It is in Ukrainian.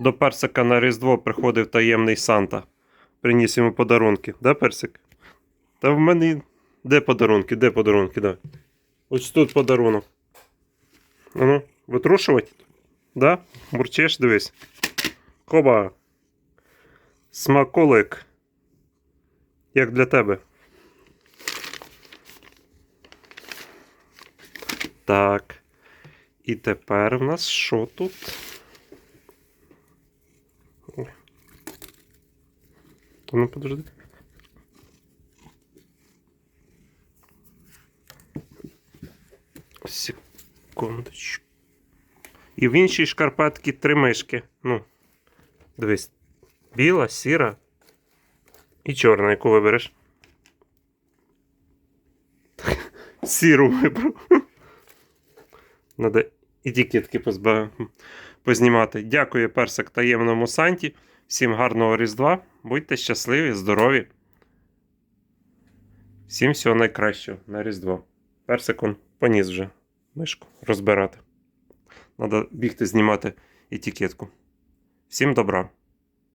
До персика на Різдво приходив таємний Санта. Приніс йому подарунки. Да, персик? Та в мене. Де подарунки? Де подарунки? Да. Ось тут подарунок. Ну, витрушувати? Да? Бурчеш, дивись. Коба. Смаколик. Як для тебе. Так. І тепер в нас що тут? Та Ну, подожди. Секундочку. І в іншій шкарпетці три мишки. Ну, дивись. Біла, сіра і чорна, яку вибереш. Сіру вибрав. Надо етикетки позб... познімати. Дякую, персик таємному Санті. Всім гарного Різдва. Будьте щасливі, здорові. Всім всього найкращого на Різдво. Персик он поніс вже мишку розбирати. Надо бігти знімати етикетку. Всім добра.